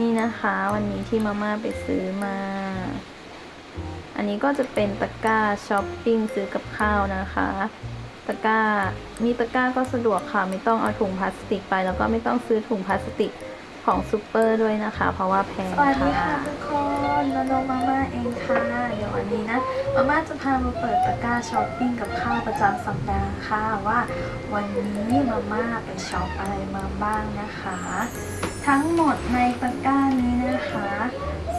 นี่นะคะวันนี้ที่มาม่าไปซื้อมา อันนี้ก็จะเป็นตะกร้าช้อปปิ้งซื้อกับข้าวนะคะ ตะกร้ามีตะกร้าก็สะดวกค่ะ ไม่ต้องเอาถุงพลาสติกไป แล้วก็ไม่ต้องซื้อถุงพลาสติกของซูเปอร์ด้วยนะคะ เพราะว่าแพงสวัสดีค่ะทุกคนน้องมาม่าเองค่ะ เดี๋ยววันนี้นะ มาม่าจะพามาเปิดตะกร้าช้อปปิ้งกับข้าวประจำสัปดาห์ค่ะว่า วันนี้มาม่าไปช็อปอะไรมาบ้างนะคะ ทั้งหมดในตะกร้านี้นะคะ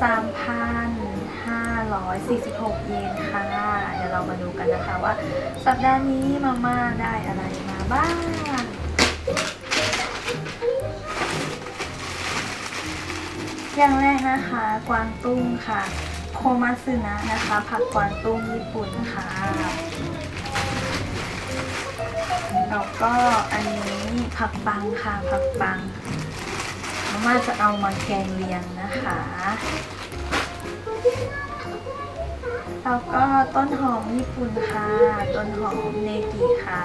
3,546 เยนค่ะ เดี๋ยวเรามาดูกันนะคะว่า สัปดาห์นี้มาม่าได้อะไรมาบ้างอย่างแรกนะคะ กวางตุ้งค่ะ โคมาสึนะนะคะ ผักกวางตุ้งญี่ปุ่นค่ะแล้วก็อันนี้ผักปังค่ะ ผักปัง มาม่าจะเอามาแกงเลียงนะคะ แล้วก็ต้นหอมญี่ปุ่นค่ะ ต้นหอมเนกิค่ะ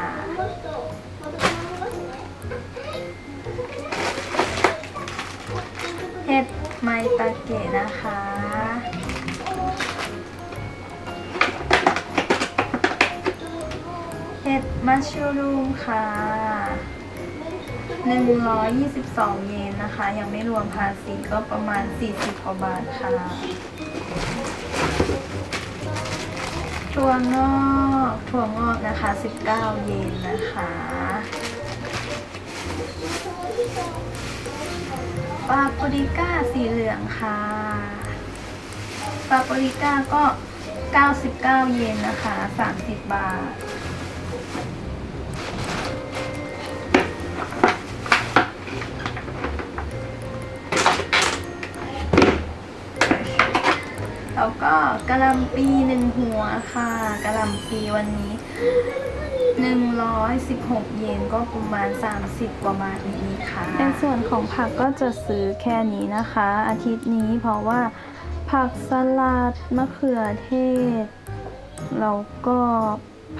เห็ดไมตาเกะนะคะเห็ดมัชชูรูมค่ะ 122 เยนนะคะ ยังไม่รวมภาษีก็ประมาณ 40กว่าบาทค่ะถั่วงอกถั่วงอกนะคะ 19 เยนนะคะปาปริก้าสีเหลืองค่ะปาปริก้าก็ 99 เยนนะคะ 30 บาท แล้วก็กะหล่ำปีหนึ่งหัวค่ะกะหล่ำปีวันนี้116เยนก็ประมาณ30กว่าบาทนิดๆค่ะในส่วนของผักก็จะซื้อแค่นี้นะคะ อาทิตย์นี้เพราะว่าผักสลัดมะเขือเทศแล้วก็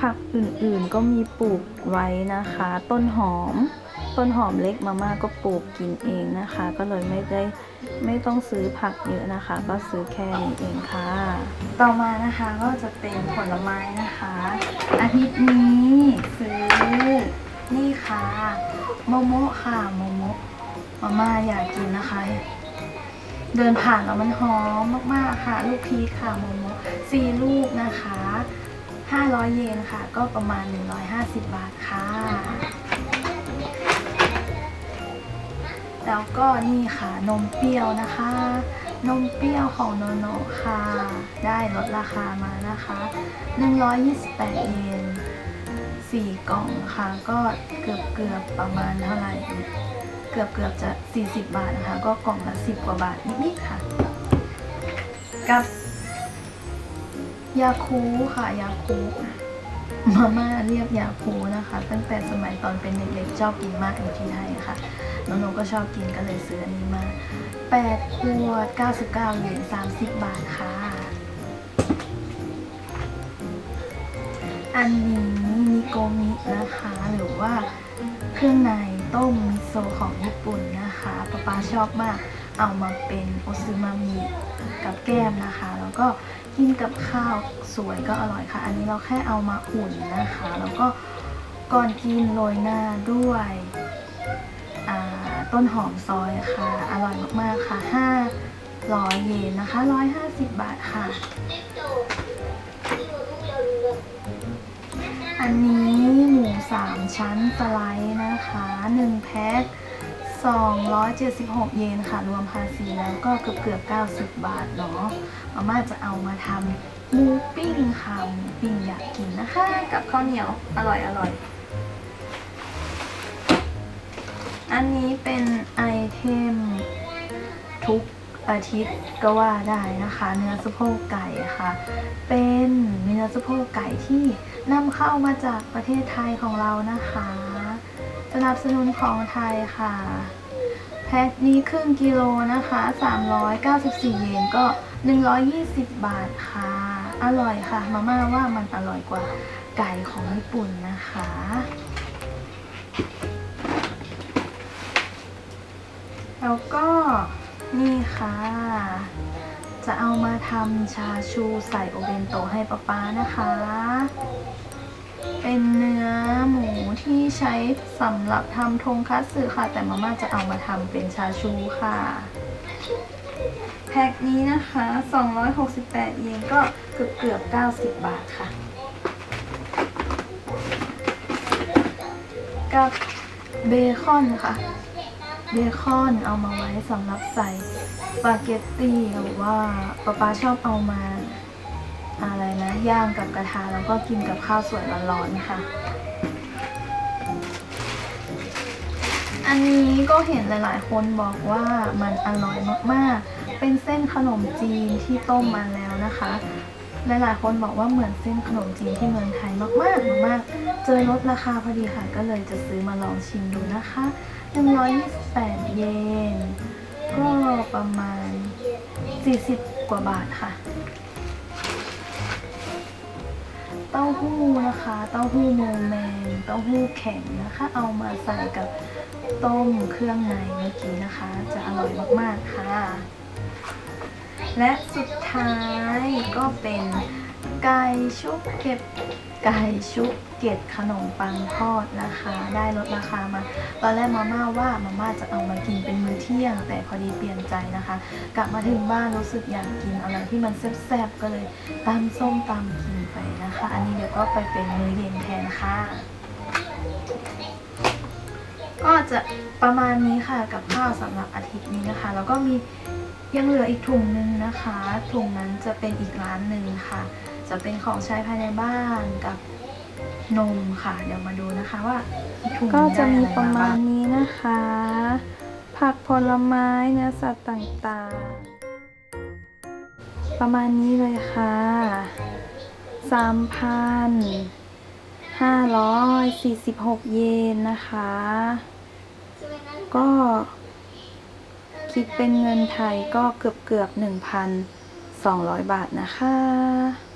ผักอื่นๆก็มีปลูกไว้นะคะ ต้นหอม ต้นหอมเล็กมาม่าก็ปลูกกินเองนะคะ ก็เลยไม่ได้ไม่ต้องซื้อผักเยอะนะคะ ก็ซื้อแค่นี้เองค่ะ ต่อมานะคะก็จะเป็นผลไม้นะคะ อาทิตย์นี้ซื้อนี่ค่ะโมโมะค่ะโมโมะมาม่าอยากกินนะคะ เดินผ่านแล้วมันหอมมากๆค่ะ ลูกพีชค่ะโมโมะสี่ลูกนะคะ 500 เยนค่ะ ก็ประมาณ 150 บาทค่ะ แล้วก็นี่ค่ะนมเปรี้ยวนะคะ นมเปรี้ยวของโนโนค่ะ ได้ลดราคามานะคะ 128 เยน4กล่องค่ะ ก็เกือบเกือบประมาณเท่าไหร่ เกือบเกือบจะ 40 บาทนะคะ ก็กล่องละ 10 กว่าบาทนิดๆค่ะ กับยาคูค่ะยาคู มาม่าเรียกยาคูนะคะ ตั้งแต่สมัยตอนเป็นเด็กๆชอบกินมากอยู่ที่ไทยค่ะน้องๆก็ชอบกินก็เลยซื้ออันนี้มา8ขวด99เหรียญ30 บาทค่ะ อันนี้นิโกมินะคะ หรือว่าเครื่องในต้มมิโซะของญี่ปุ่นนะคะป๊าป๊าชอบมากเอามาเป็นโอซึมามิกับแก้มนะคะ แล้วก็ กินกับข้าวสวยก็อร่อยค่ะ อันนี้เราแค่เอามาอุ่นนะคะ แล้วก็ก่อนกินโรยหน้าด้วยต้นหอมซอยค่ะ อร่อยมากๆค่ะ 500 เยนนะคะ 150 บาทค่ะ อันนี้หมูสามชั้นสไลด์นะคะ 1 แพ็ค 276 เยนค่ะ รวมภาษีแล้วก็เกือบเกือบ90 บาทเนาะมาม่าจะเอามาทำหมูปิ้งค่ะหมูปิ้งอยากกินนะคะ กับข้าวเหนียวอร่อยอร่อยอันนี้เป็นไอเทมทุกอาทิตย์ก็ว่าได้นะคะ เนื้อสะโพกไก่ค่ะ เป็นเนื้อสะโพกไก่ที่นำเข้ามาจากประเทศไทยของเรานะคะ สนับสนุนของไทยค่ะ แพ็คนี้ครึ่งกิโลนะคะ 394 เยนก็ 120 บาทค่ะ อร่อยค่ะ มาม่าว่ามันอร่อยกว่าไก่ของญี่ปุ่นนะคะ แล้วก็นี่นะคะจะเอามาทำชาชูใส่โอเบนโตให้ป๊าป๊านะคะ เป็นเนื้อ ใช้สำหรับทำทงคัตสึค่ะ แต่มาม่าจะเอามาทำเป็นชาชูค่ะ แพ็คนี้นะคะ 268 เยนก็เกือบเกือบ 90 บาทค่ะ กับเบคอนค่ะ เบคอนเอามาไว้สำหรับใส่สปาเกตตี้หรือว่าป๊าป๊าชอบเอามาอะไรนะ ย่างกับกระทะแล้วก็กินกับข้าวสวยร้อนๆค่ะ อันนี้ก็เห็นหลายๆ คนบอกว่ามันอร่อยมากๆ เป็นเส้นขนมจีนที่ต้มมาแล้วนะคะ หลายๆ คนบอกว่าเหมือนเส้นขนมจีนที่เมืองไทยมากๆมากๆเจอลดราคาพอดีค่ะ ก็เลยจะซื้อมาลองชิมดูนะคะ 128 เยน ก็ประมาณ 40 กว่าบาทค่ะเต้าหู้นะคะ เต้าหู้โมเมน เต้าหู้แข็งนะคะ เอามาใส่กับ ต้มเครื่องในเมื่อกี้นะคะ จะอร่อยมากๆค่ะ และสุดท้ายก็เป็นไก่ชุบเก็บไก่ชุบเกล็ดขนมปังทอดนะคะ ได้ลดราคามา ตอนแรกมาม่าว่ามาม่าจะเอามากินเป็นมื้อเที่ยง แต่พอดีเปลี่ยนใจนะคะ กลับมาถึงบ้านรู้สึกอยากกินอะไรที่มันแซ่บๆก็เลยตำส้มตำกินไปนะคะ อันนี้เดี๋ยวก็ไปเป็นมื้อเย็นแทนค่ะ ก็จะประมาณนี้ค่ะกับข้าวสำหรับอาทิตย์นี้นะคะ แล้วก็มียังเหลืออีกถุงนึงนะคะถุงนั้นจะเป็นอีกร้านหนึ่งค่ะ จะเป็นของใช้ภายในบ้านกับนมค่ะ เดี๋ยวมาดูนะคะว่าถุงก็นี้จะได้มีประมาณนี้นะคะ ผักผลไม้เนื้อสัตว์ต่างๆ ประมาณนี้เลยค่ะ3,546เยนนะคะ ก็ คิดเป็นเงินไทยก็เกือบเกือบ1,200 บาทนะคะ